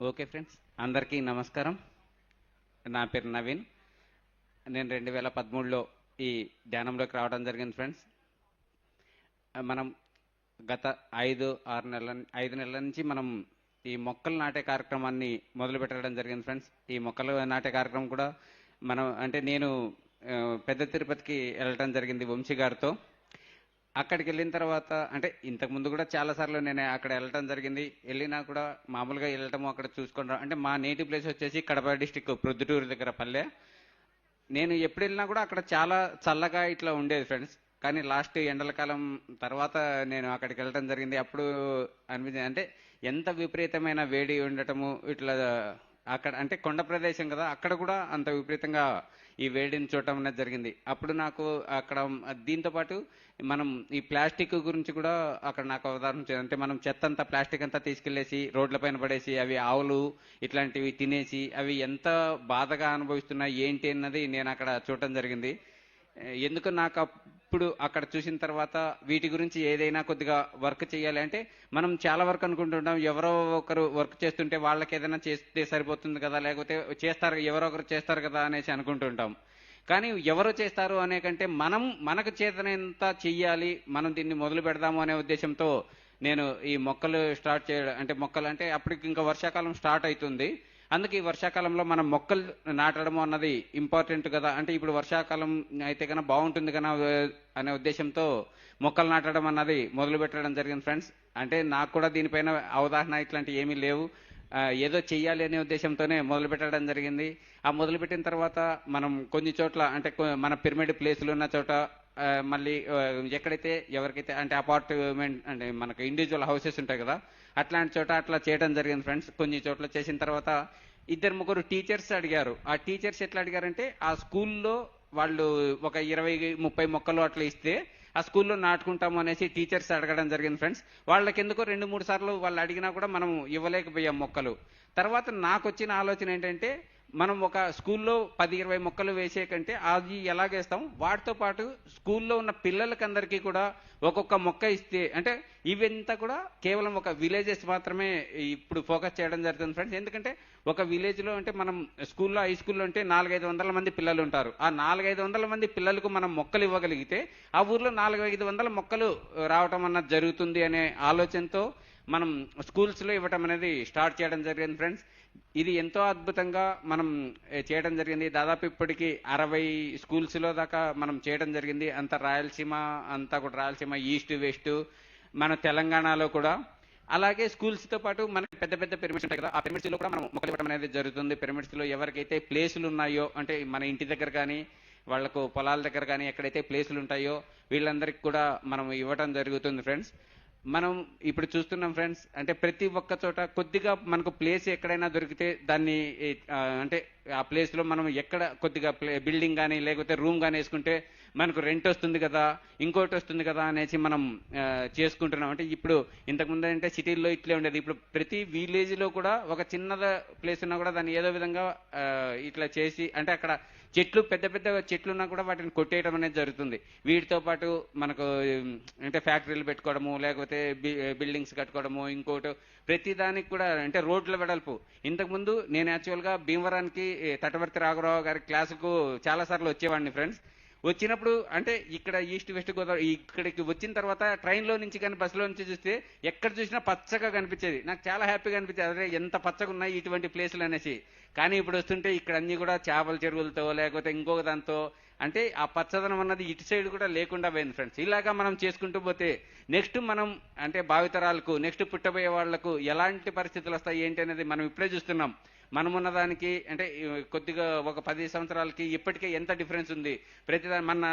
Okay friends అందరికీ నమస్కారం. నా పేరు నవీన్. నేను రెండు వేల పదమూడులో ఈ ధ్యానంలోకి రావడం జరిగింది ఫ్రెండ్స్. మనం గత ఐదు ఆరు నెలల ఐదు నెలల నుంచి మనం ఈ మొక్కలు నాటే కార్యక్రమాన్ని మొదలు పెట్టడం జరిగింది ఫ్రెండ్స్. ఈ మొక్కలు నాటే కార్యక్రమం కూడా మనం అంటే నేను పెద్ద తిరుపతికి వెళ్ళటం జరిగింది వంశీ గారితో. అక్కడికి వెళ్ళిన తర్వాత అంటే ఇంతకుముందు కూడా చాలా సార్లు నేను అక్కడ వెళ్ళటం జరిగింది. వెళ్ళినా కూడా మామూలుగా వెళ్ళటము అక్కడ చూసుకుంటాం అంటే మా నేటివ్ ప్లేస్ వచ్చేసి కడప డిస్టిక్ ప్రొద్దుటూరు దగ్గర పల్లె. నేను ఎప్పుడు వెళ్ళినా కూడా అక్కడ చాలా చల్లగా ఇట్లా ఉండేది ఫ్రెండ్స్. కానీ లాస్ట్ ఎండల కాలం తర్వాత నేను అక్కడికి వెళ్ళటం జరిగింది. అప్పుడు అనిపించింది అంటే ఎంత విపరీతమైన వేడి ఉండటము ఇట్లా అక్కడ అంటే కొండ ప్రదేశం కదా అక్కడ కూడా అంత విపరీతంగా ఈ వేడిని చూడటం అనేది జరిగింది. అప్పుడు నాకు అక్కడ దీంతో పాటు మనం ఈ ప్లాస్టిక్ గురించి కూడా అక్కడ నాకు అవగాహన అంటే మనం చెత్త అంతా ప్లాస్టిక్ అంతా తీసుకెళ్ళేసి రోడ్ల పైన పడేసి అవి ఆవులు ఇట్లాంటివి తినేసి అవి ఎంత బాధగా అనుభవిస్తున్నాయి ఏంటి అన్నది నేను అక్కడ చూడటం జరిగింది. ఎందుకు నాకు ఇప్పుడు అక్కడ చూసిన తర్వాత వీటి గురించి ఏదైనా కొద్దిగా వర్క్ చేయాలి అంటే మనం చాలా వర్క్ అనుకుంటుంటాం. ఎవరో ఒకరు వర్క్ చేస్తుంటే వాళ్ళకి ఏదైనా చేస్తే సరిపోతుంది కదా లేకపోతే చేస్తారు ఎవరో ఒకరు చేస్తారు కదా అనేసి అనుకుంటుంటాం. కానీ ఎవరు చేస్తారు అనే కంటే మనం మనకు చేతనంత చెయ్యాలి మనం దీన్ని మొదలు పెడదాము అనే ఉద్దేశంతో నేను ఈ మొక్కలు స్టార్ట్ చేయడం అంటే మొక్కలు అంటే అప్పటికి ఇంకా వర్షాకాలం స్టార్ట్ అవుతుంది. అందుకే ఈ వర్షాకాలంలో మనం మొక్కలు నాటడం అన్నది ఇంపార్టెంట్ కదా. అంటే ఇప్పుడు వర్షాకాలం అయితే కన్నా బాగుంటుంది కదా అనే ఉద్దేశంతో మొక్కలు నాటడం అన్నది మొదలు పెట్టడం జరిగింది ఫ్రెండ్స్. అంటే నాకు కూడా దీనిపైన అవగాహన ఇట్లాంటివి ఏమీ లేవు. ఏదో చెయ్యాలి అనే ఉద్దేశంతోనే మొదలు పెట్టడం జరిగింది. ఆ మొదలు పెట్టిన తర్వాత మనం కొన్ని చోట్ల అంటే మన పిరమిడ్ ప్లేసులు ఉన్న చోట మళ్ళీ ఎక్కడైతే ఎవరికైతే అంటే అపార్ట్మెంట్ అంటే మనకు ఇండివిజువల్ హౌసెస్ ఉంటాయి కదా అట్లాంటి చోట అట్లా చేయడం జరిగింది ఫ్రెండ్స్ కొన్ని చోట్ల చేసిన తర్వాత ఇద్దరు ముగ్గురు టీచర్స్ అడిగారు. ఆ టీచర్స్ ఎట్లా అడిగారంటే ఆ స్కూల్లో వాళ్ళు ఒక ఇరవై ముప్పై మొక్కలు అట్లా ఇస్తే ఆ స్కూల్లో నాటుకుంటాము అనేసి టీచర్స్ అడగడం జరిగింది ఫ్రెండ్స్ వాళ్ళకి ఎందుకో రెండు మూడు సార్లు వాళ్ళు అడిగినా కూడా మనం ఇవ్వలేకపోయాం మొక్కలు. తర్వాత నాకు వచ్చిన ఆలోచన ఏంటంటే మనం ఒక స్కూల్లో పది ఇరవై మొక్కలు వేసే కంటే అది ఎలాగేస్తాం వాటితో పాటు స్కూల్లో ఉన్న పిల్లలకందరికీ కూడా ఒక్కొక్క మొక్క ఇస్తే అంటే ఇవంతా కూడా కేవలం ఒక విలేజెస్ మాత్రమే ఇప్పుడు ఫోకస్ చేయడం జరుగుతుంది ఫ్రెండ్స్. ఎందుకంటే ఒక విలేజ్లో అంటే మనం స్కూల్లో హై స్కూల్లో అంటే నాలుగైదు వందల మంది పిల్లలు ఉంటారు. ఆ నాలుగైదు వందల మంది పిల్లలకు మనం మొక్కలు ఇవ్వగలిగితే ఆ ఊర్లో నాలుగైదు వందల మొక్కలు రావటం అన్నది జరుగుతుంది అనే ఆలోచనతో మనం స్కూల్స్లో ఇవ్వటం అనేది స్టార్ట్ చేయడం జరిగింది ఫ్రెండ్స్. ఇది ఎంతో అద్భుతంగా మనం చేయడం జరిగింది. దాదాపు ఇప్పటికీ అరవై స్కూల్స్లో దాకా మనం చేయడం జరిగింది. అంత రాయలసీమ అంతా కూడా రాయలసీమ ఈస్ట్ వెస్ట్ మన తెలంగాణలో కూడా. అలాగే స్కూల్స్తో పాటు మనకి పెద్ద పెద్ద పిరమిడ్స్ ఉంటాయి కదా ఆ పిరమిడ్స్లో కూడా మనం మొక్కలు ఇవ్వడం అనేది జరుగుతుంది. పిరమిడ్స్లో ఎవరికైతే ప్లేసులు ఉన్నాయో అంటే మన ఇంటి దగ్గర కానీ వాళ్ళకు పొలాల దగ్గర కానీ ఎక్కడైతే ప్లేసులు ఉంటాయో వీళ్ళందరికీ కూడా మనం ఇవ్వడం జరుగుతుంది ఫ్రెండ్స్. మనం ఇప్పుడు చూస్తున్నాం ఫ్రెండ్స్ అంటే ప్రతి ఒక్క చోట కొద్దిగా మనకు ప్లేస్ ఎక్కడైనా దొరికితే దాన్ని అంటే ఆ ప్లేస్లో మనం ఎక్కడ కొద్దిగా బిల్డింగ్ కానీ లేకపోతే రూమ్ కానీ వేసుకుంటే మనకు రెంట్ వస్తుంది కదా ఇంకోటి వస్తుంది కదా అనేసి మనం చేసుకుంటున్నాం. అంటే ఇప్పుడు ఇంతకుముందు అంటే సిటీల్లో ఇట్లే ఉండేది. ఇప్పుడు ప్రతి విలేజ్లో కూడా ఒక చిన్నద ప్లేస్ ఉన్నా కూడా దాన్ని ఏదో విధంగా ఇట్లా చేసి అంటే అక్కడ చెట్లు పెద్ద పెద్ద చెట్లు ఉన్నా కూడా వాటిని కొట్టేయడం అనేది జరుగుతుంది. వీటితో పాటు మనకు అంటే ఫ్యాక్టరీలు పెట్టుకోవడము లేకపోతే బి- బిల్డింగ్స్ కట్టుకోవడము ఇంకోటి ప్రతిదానికి కూడా అంటే రోడ్ల వెడల్పు. ఇంతకుముందు నేను యాక్చువల్గా భీమవరానికి తటవర్తి రాఘరావు గారి క్లాసుకు చాలా సార్లు వచ్చేవాడిని ఫ్రెండ్స్. వచ్చినప్పుడు అంటే ఇక్కడ ఈస్ట్ వెస్ట్ గోదావరి ఇక్కడికి వచ్చిన తర్వాత ట్రైన్లో నుంచి కానీ బస్సులో నుంచి చూస్తే ఎక్కడ చూసినా పచ్చగా కనిపించేది. నాకు చాలా హ్యాపీగా అనిపించేది. అదే ఎంత పచ్చగా ఉన్నాయి ఇటువంటి ప్లేసులు అనేసి. కానీ ఇప్పుడు వస్తుంటే ఇక్కడ అన్ని కూడా చేపల చెరువులతో లేకపోతే ఇంకొక దాంతో అంటే ఆ పచ్చదనం అన్నది ఇటు సైడ్ కూడా లేకుండా పోయింది ఫ్రెండ్స్ ఇలాగా మనం చేసుకుంటూ పోతే నెక్స్ట్ మనం అంటే భావితరాలకు నెక్స్ట్ పుట్టబోయే వాళ్ళకు ఎలాంటి పరిస్థితులు వస్తాయి ఏంటి అనేది మనం ఇప్పుడే చూస్తున్నాం. మనమున్న దానికి అంటే కొద్దిగా ఒక పది సంవత్సరాలకి ఇప్పటికే ఎంత డిఫరెన్స్ ఉంది? ప్రతిదాని మన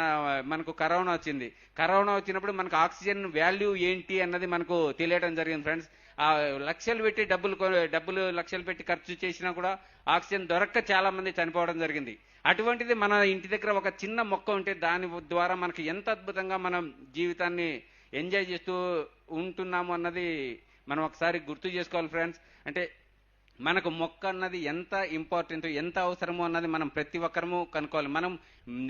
మనకు కరోనా వచ్చింది. కరోనా వచ్చినప్పుడు మనకు ఆక్సిజన్ వాల్యూ ఏంటి అన్నది మనకు తెలియడం జరిగింది ఫ్రెండ్స్ ఆ లక్షలు పెట్టి డబ్బులు డబ్బులు లక్షలు పెట్టి ఖర్చు చేసినా కూడా ఆక్సిజన్ దొరక్క చాలా మంది చనిపోవడం జరిగింది. అటువంటిది మన ఇంటి దగ్గర ఒక చిన్న మొక్క ఉంటే దాని ద్వారా మనకి ఎంత అద్భుతంగా మనం జీవితాన్ని ఎంజాయ్ చేస్తూ ఉంటున్నాము అన్నది మనం ఒకసారి గుర్తు చేసుకోవాలి ఫ్రెండ్స్. అంటే మనకు మొక్క అన్నది ఎంత ఇంపార్టెంట్ ఎంత అవసరమో అన్నది మనం ప్రతి ఒక్కరము కనుక్కోవాలి. మనం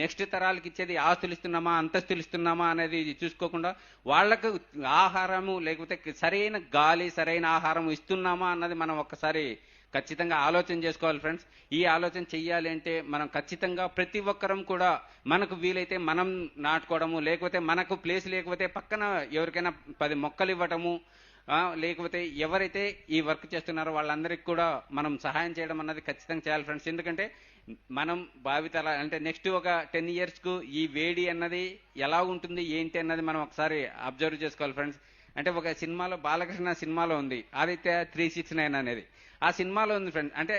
నెక్స్ట్ తరాలకి ఇచ్చేది ఆస్తులు ఇస్తున్నామా అంతస్తులు ఇస్తున్నామా అనేది చూసుకోకుండా వాళ్ళకు ఆహారము లేకపోతే సరైన గాలి సరైన ఆహారం ఇస్తున్నామా అన్నది మనం ఒక్కసారి ఖచ్చితంగా ఆలోచన చేసుకోవాలి ఫ్రెండ్స్. ఈ ఆలోచన చెయ్యాలి అంటే మనం ఖచ్చితంగా ప్రతి ఒక్కరం కూడా మనకు వీలైతే మనం నాటుకోవడము లేకపోతే మనకు ప్లేస్ లేకపోతే పక్కన ఎవరికైనా పది మొక్కలు ఇవ్వటము లేకపోతే ఎవరైతే ఈ వర్క్ చేస్తున్నారో వాళ్ళందరికీ కూడా మనం సహాయం చేయడం అన్నది ఖచ్చితంగా చేయాలి ఫ్రెండ్స్. ఎందుకంటే మనం భావితల అంటే నెక్స్ట్ ఒక టెన్ ఇయర్స్కు ఈ వేడి అన్నది ఎలా ఉంటుంది ఏంటి అన్నది మనం ఒకసారి అబ్జర్వ్ చేసుకోవాలి ఫ్రెండ్స్. అంటే ఒక సినిమాలో బాలకృష్ణ సినిమాలో ఉంది. ఆదిత్య త్రీ సిక్స్ నైన్ అనేది. ఆ సినిమాలో ఉంది ఫ్రెండ్ అంటే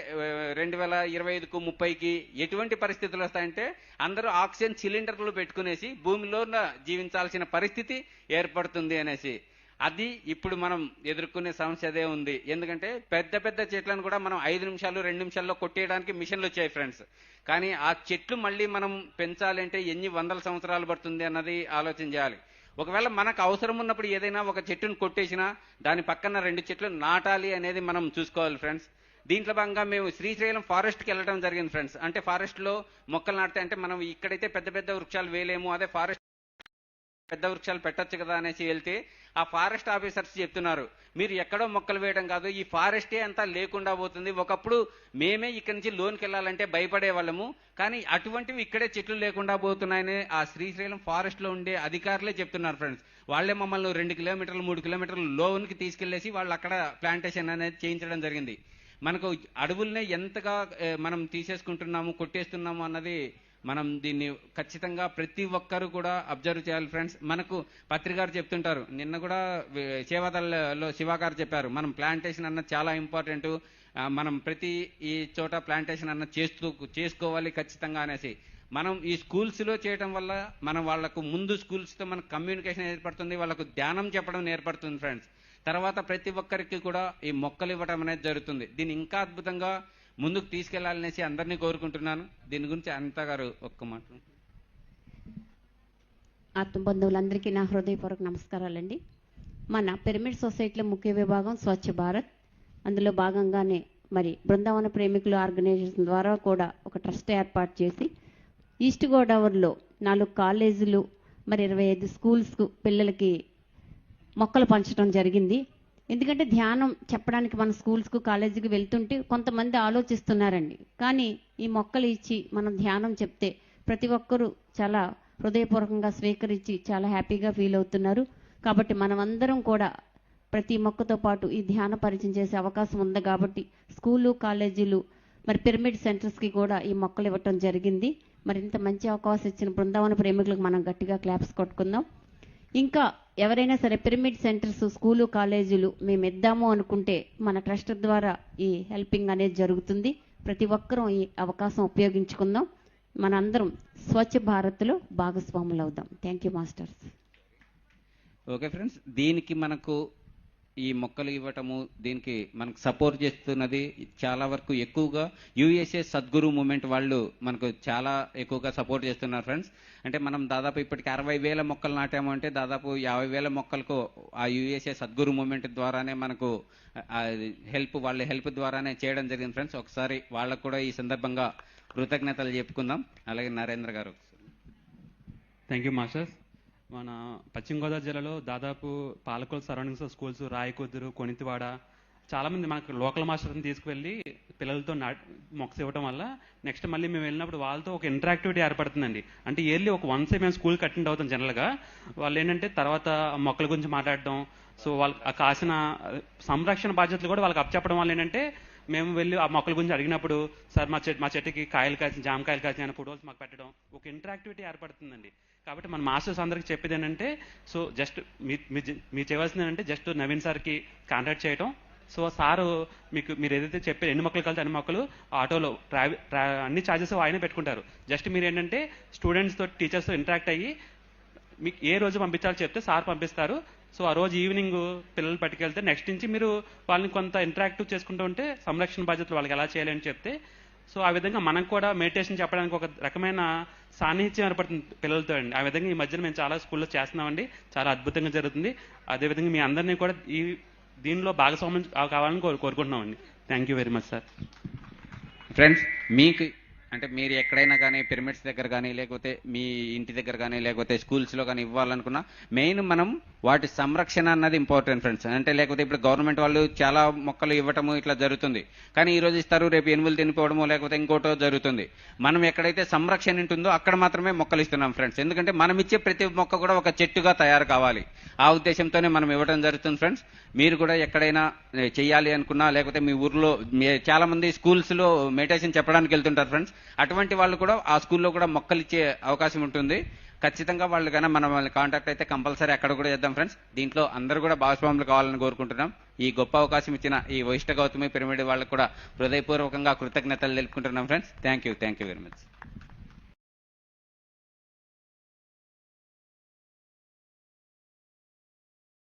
రెండు వేల ఇరవై ఐదుకు ముప్పైకి ఎటువంటి పరిస్థితులు వస్తాయంటే అందరూ ఆక్సిజన్ సిలిండర్లు పెట్టుకునేసి భూమిలో జీవించాల్సిన పరిస్థితి ఏర్పడుతుంది అనేసి. అది ఇప్పుడు మనం ఎదుర్కొనే సమస్య అదే ఉంది. ఎందుకంటే పెద్ద పెద్ద చెట్లను కూడా మనం ఐదు నిమిషాలు రెండు నిమిషాల్లో కొట్టేయడానికి మిషన్లు వచ్చాయి ఫ్రెండ్స్ కానీ ఆ చెట్లు మళ్ళీ మనం పెంచాలంటే ఎన్ని వందల సంవత్సరాలు పడుతుంది అన్నది ఆలోచన చేయాలి. ఒకవేళ మనకు అవసరం ఉన్నప్పుడు ఏదైనా ఒక చెట్టును కొట్టేసినా దాని పక్కన రెండు చెట్లు నాటాలి అనేది మనం చూసుకోవాలి ఫ్రెండ్స్. దీంట్లో భాగంగా మేము శ్రీశైలం ఫారెస్ట్కి వెళ్ళడం జరిగింది ఫ్రెండ్స్. అంటే ఫారెస్ట్లో మొక్కలు నాటితే అంటే మనం ఇక్కడైతే పెద్ద పెద్ద వృక్షాలు వేయలేము అదే ఫారెస్ట్ పెద్ద వృక్షాలు పెట్టొచ్చు కదా అనేసి వెళ్తే ఆ ఫారెస్ట్ ఆఫీసర్స్ చెప్తున్నారు మీరు ఎక్కడో మొక్కలు వేయడం కాదు ఈ ఫారెస్టే అంతా లేకుండా పోతుంది. ఒకప్పుడు మేమే ఇక్కడి నుంచి లోన్కి వెళ్ళాలంటే భయపడే వాళ్ళము కానీ అటువంటివి ఇక్కడే చెట్లు లేకుండా పోతున్నాయని ఆ శ్రీశైలం ఫారెస్ట్లో ఉండే అధికారులే చెప్తున్నారు ఫ్రెండ్స్. వాళ్ళే మమ్మల్ని రెండు కిలోమీటర్లు మూడు కిలోమీటర్లు లోన్కి తీసుకెళ్ళేసి వాళ్ళు అక్కడ ప్లాంటేషన్ అనేది చేయించడం జరిగింది. మనకు అడవుల్నే ఎంతగా మనం తీసేసుకుంటున్నాము కొట్టేస్తున్నాము అన్నది మనం దీన్ని ఖచ్చితంగా ప్రతి ఒక్కరు కూడా అబ్జర్వ్ చేయాలి ఫ్రెండ్స్. మనకు పత్రికారు చెప్తుంటారు నిన్న కూడా వి- సేవాదల్లో శివ గారు చెప్పారు మనం ప్లాంటేషన్ అన్నది చాలా ఇంపార్టెంట్ మనం ప్రతి ఈ చోట ప్లాంటేషన్ అన్న చేస్తూ చేసుకోవాలి ఖచ్చితంగా అనేసి. మనం ఈ స్కూల్స్లో చేయటం వల్ల మనం వాళ్ళకు ముందు స్కూల్స్తో మనకు కమ్యూనికేషన్ ఏర్పడుతుంది వాళ్ళకు ధ్యానం చెప్పడం ఏర్పడుతుంది ఫ్రెండ్స్. తర్వాత ప్రతి ఒక్కరికి కూడా ఈ మొక్కలు ఇవ్వడం అనేది జరుగుతుంది. దీన్ని ఇంకా అద్భుతంగా ముందుకు తీసుకెళ్ళాలనేసి అందరినీ కోరుకుంటున్నాను. దీని గురించి అనిత గారు ఒక్క మాట. ఆత్మ బంధువులందరికీ నా హృదయపూర్వక నమస్కారాలండి. మన పిరమిడ్ సొసైటీలో ముఖ్య విభాగం స్వచ్ఛ భారత్. అందులో భాగంగానే మరి బృందావన ప్రేమికులు ఆర్గనైజేషన్ ద్వారా కూడా ఒక ట్రస్ట్ ఏర్పాటు చేసి ఈస్ట్ గోదావరిలో నాలుగు కాలేజీలు మరి ఇరవై ఐదు స్కూల్స్కు పిల్లలకి మొక్కలు పంచడం జరిగింది. ఎందుకంటే ధ్యానం చెప్పడానికి మన స్కూల్స్కు కాలేజీకి వెళ్తుంటే కొంతమంది ఆలోచిస్తున్నారండి. కానీ ఈ మొక్కలు ఇచ్చి మనం ధ్యానం చెప్తే ప్రతి ఒక్కరూ చాలా హృదయపూర్వకంగా స్వీకరించి చాలా హ్యాపీగా ఫీల్ అవుతున్నారు. కాబట్టి మనమందరం కూడా ప్రతి మొక్కతో పాటు ఈ ధ్యాన పరిచయం చేసే అవకాశం ఉంది కాబట్టి స్కూలు కాలేజీలు మరి పిరమిడ్ సెంటర్స్కి కూడా ఈ మొక్కలు ఇవ్వటం జరిగింది. మరి ఇంత మంచి అవకాశం ఇచ్చిన బృందావన ప్రేమికులకు మనం గట్టిగా క్లాప్స్ కొట్టుకుందాం. ఇంకా ఎవరైనా సరే పిరమిడ్ సెంటర్స్ స్కూలు కాలేజీలు మేము ఇద్దాము అనుకుంటే మన ట్రస్ట్ ద్వారా ఈ హెల్పింగ్ అనేది జరుగుతుంది. ప్రతి ఒక్కరూ ఈ అవకాశం ఉపయోగించుకుందాం. మనందరం స్వచ్ఛ భారత్లో భాగస్వాములు అవుదాం thank you masters okay friends దీనికి మనకు ఈ మొక్కలు ఇవ్వటము దీనికి మనకు సపోర్ట్ చేస్తున్నది చాలా వరకు ఎక్కువగా యుఎస్ఏ సద్గురు మూమెంట్ వాళ్ళు మనకు చాలా ఎక్కువగా సపోర్ట్ చేస్తున్నారు ఫ్రెండ్స్ అంటే మనం దాదాపు ఇప్పటికి అరవై వేల మొక్కలు నాటాము అంటే దాదాపు యాభై వేల మొక్కలకు ఆ యుఎస్ఏ సద్గురు మూమెంట్ ద్వారానే మనకు హెల్ప్ వాళ్ళ హెల్ప్ ద్వారానే చేయడం జరిగింది ఫ్రెండ్స్ ఒకసారి వాళ్ళకు కూడా ఈ సందర్భంగా కృతజ్ఞతలు చెప్పుకుందాం. అలాగే నరేంద్ర గారు. థ్యాంక్ యూ మాస్టర్స్ మన పశ్చిమ గోదావరి జిల్లాలో దాదాపు పాలకొల్ సరౌండింగ్స్ స్కూల్స్ రాయకొద్దురు కొనితివాడ చాలామంది మనకు లోకల్ మాస్టర్ని తీసుకువెళ్ళి పిల్లలతో నా మొక్స్ ఇవ్వడం వల్ల నెక్స్ట్ మళ్ళీ మేము వెళ్ళినప్పుడు వాళ్ళతో ఒక ఇంటరాక్టివిటీ ఏర్పడుతుందండి. అంటే ఇయర్లీ ఒక వన్సే మేము స్కూల్కి అటెండ్ అవుతాం జనరల్గా వాళ్ళు ఏంటంటే తర్వాత మొక్కల గురించి మాట్లాడడం సో వాళ్ళకి ఆ కాసిన సంరక్షణ బాధ్యతలు కూడా వాళ్ళకి అప్పచెప్పడం వల్ల ఏంటంటే మేము వెళ్ళి ఆ మొక్కల గురించి అడిగినప్పుడు సార్ మా చెట్టు మా చెట్టుకి కాయలు కాసిన జామకాయలు కాసిన ఫోటోస్ మాకు పెట్టడం ఒక ఇంటరాక్టివిటీ ఏర్పడుతుందండి. కాబట్టి మన మాస్టర్స్ అందరికి చెప్పేది ఏంటంటే సో జస్ట్ మీ మీ- మీరు చేయవలసింది ఏంటంటే జస్ట్ నవీన్ సార్కి కాంటాక్ట్ చేయటం. సో సారు మీకు మీరు ఏదైతే చెప్పారు ఎన్ని మొక్కలు కలితే అన్ని మొక్కలు ఆటోలో ట్రావెల్ అన్ని ఛార్జెస్ ఆయన పెట్టుకుంటారు. జస్ట్ మీరు ఏంటంటే స్టూడెంట్స్తో టీచర్స్తో ఇంటరాక్ట్ అయ్యి మీకు ఏ రోజు పంపించాలో చెప్తే సార్ పంపిస్తారు. సో ఆ రోజు ఈవినింగ్ పిల్లలు పట్టుకెళ్తే నెక్స్ట్ నుంచి మీరు వాళ్ళని కొంత ఇంటరాక్టివ్ చేసుకుంటూ ఉంటే సంరక్షణ బాధ్యతలు వాళ్ళకి ఎలా చేయాలి అని చెప్తే సో ఆ విధంగా మనం కూడా మెడిటేషన్ చెప్పడానికి ఒక రకమైన సాన్నిహిత్యం ఏర్పడుతుంది పిల్లలతో అండి. ఆ విధంగా ఈ మధ్యన మేము చాలా స్కూల్లో చేస్తున్నామండి. చాలా అద్భుతంగా జరుగుతుంది. అదేవిధంగా మీ అందరినీ కూడా ఈ దీనిలో భాగస్వామ్యం కావాలని కోరు కోరుకుంటున్నామండి. Thank you very much sir friends మీకు అంటే మీరు ఎక్కడైనా కానీ పిరమిడ్స్ దగ్గర కానీ లేకపోతే మీ ఇంటి దగ్గర కానీ లేకపోతే స్కూల్స్లో కానీ ఇవ్వాలనుకున్నా మెయిన్ మనం వాటి సంరక్షణ అన్నది ఇంపార్టెంట్ ఫ్రెండ్స్ అంటే లేకపోతే ఇప్పుడు గవర్నమెంట్ వాళ్ళు చాలా మొక్కలు ఇవ్వటము ఇట్లా జరుగుతుంది. కానీ ఈ రోజు ఇస్తారు రేపు ఎనుములు తినిపోవడము లేకపోతే ఇంకోటో జరుగుతుంది. మనం ఎక్కడైతే సంరక్షణ ఉంటుందో అక్కడ మాత్రమే మొక్కలు ఇస్తున్నాం ఫ్రెండ్స్ ఎందుకంటే మనం ఇచ్చే ప్రతి మొక్క కూడా ఒక చెట్టుగా తయారు కావాలి. ఆ ఉద్దేశంతోనే మనం ఇవ్వడం జరుగుతుంది ఫ్రెండ్స్ మీరు కూడా ఎక్కడైనా చేయాలి అనుకున్నా లేకపోతే మీ ఊర్లో మీ- చాలా మంది స్కూల్స్లో మెడిటేషన్ చెప్పడానికి వెళ్తుంటారు ఫ్రెండ్స్ అటువంటి వాళ్ళు కూడా ఆ స్కూల్లో కూడా మొక్కలు ఇచ్చే అవకాశం ఉంటుంది. ఖచ్చితంగా వాళ్ళు కన్నా మనం వాళ్ళని కాంటాక్ట్ అయితే కంపల్సరీ అక్కడ కూడా చేద్దాం ఫ్రెండ్స్ దీంట్లో అందరూ కూడా భాగస్వాములు కావాలని కోరుకుంటున్నాం. ఈ గొప్ప అవకాశం ఇచ్చిన ఈ వైష్ణ గౌతమి పిరమిడ్ వాళ్ళకు కూడా హృదయపూర్వకంగా కృతజ్ఞతలు తెలుపుకుంటున్నాం friends thank you thank you very much